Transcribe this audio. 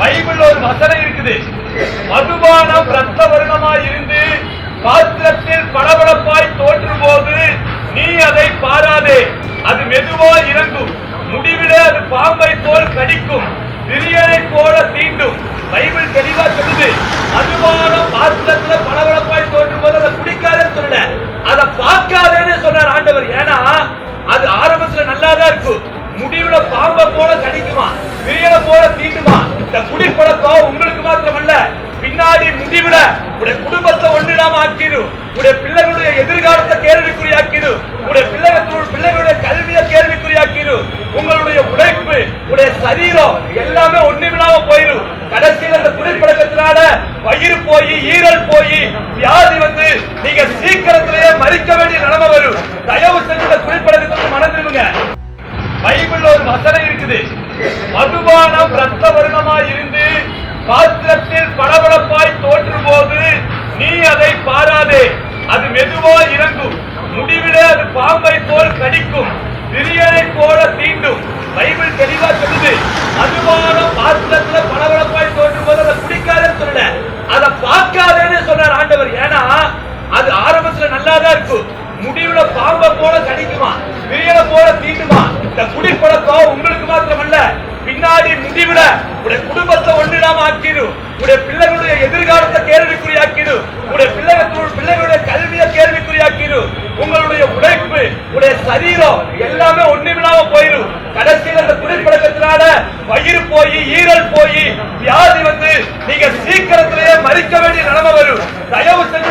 Bible ஒரு வசனம் இருக்குது. மதுபானம் ரத்த வருணமாய் இருந்து பாத்திரத்தில் படபடப்பாய் தோற்றும் போது நீ அதை பாராதே. அது மெதுவா இறங்கும். முடிவிலே அது பாம்பை போல் கடிக்கும். விரியனை போல தீண்டும். பைபிள் தெளிவா சொல்லுது மதுபானம் பாத்திரத்துல பளபளப்பாய் தோற்றும் போது அதை குடிக்காதேன்னு சொல்லல அதை பார்க்காதேன்னு சொன்னார் ஆண்டவர் ஏன்னா அது ஆரம்பத்துல நல்லாதான் இருக்கும் முடிவுல பாம்பை போல கடிக்குமா விரியனை போல தீண்டுமா இந்த குடிப்பழக்கம் உங்களுக்கு மாத்திரமல்ல. பின்னாடி முடிவுல உடைய குடும்பத்தை ஒன்றிடாம ஆக்கிடும் உடைய பிள்ளைகளுடைய எதிர்காலத்தை கேள்விக்குறியாக்கிடும் உடைய பிள்ளைகள் பிள்ளைகளுடைய கல்வியை கேள்விக்குறியாக்கிடும் உங்களுடைய உழைப்பு உடைய சரீரம் எல்லாமே ஒண்ணுமில்லாம போயிடும் கடைசியில் அந்த குடிப்பழக்கத்தினால வயிறு போய் ஈரல் போய் வியாதி வந்து நீங்க சீக்கிரத்திலேயே மறிக்க வேண்டிய நிலைமை வரும். தயவு செஞ்சு இந்த குடிப்பழக்கத்தை மறந்துடுங்க பைபிள் ஒரு வசனம் இருக்குது. மதுபானம் ரத்த வருணமாய் இருந்து பாத்திரத்தில் படபடப்பாய் தோற்றும் போது நீ அதை பாராதே. அது மெதுவா இறங்கும். முடிவிலே அது பாம்பை போல் கடிக்கும். விரியனை போல தீண்டும். பைபிள் தெளிவா சொல்லுது. அதுவான பாத்திரத்துல படபடப்பாய் தோற்றும் போது அதை குடிக்காதேன்னு சொல்லல. அதை பார்க்காதேன்னு சொன்னார் ஆண்டவர். ஏன்னா அது ஆரம்பத்துல நல்லாதான் இருக்கும். முடிவுல பாம்பை போல கடிக்குமா? விரியனை போல தீண்டுமா இந்த குடிப்பழக்கம் உங்களுக்கு மாத்திரமல்ல பின்னாடி விட உடைய குடும்பத்தை ஒன்றிடாம ஆக்கிடு உடைய பிள்ளைகளுடைய எதிர்காலத்தை கேள்விக்குறியாக்கிடும் உடைய பிள்ளைகள் பிள்ளைகளுடைய கல்வியை கேள்விக்குறியாக்கிடும் உங்களுடைய உழைப்பு உடைய சரீரம் எல்லாமே ஒண்ணுமில்லாம போயிடும் கடைசியில் அந்த குடிப்பழக்கத்தினால வயிறு போய் ஈரல் போய் வியாதி வந்து நீங்க சீக்கிரத்திலேயே மறிக்க வேண்டிய நிலைமை வரும். தயவு செஞ்சு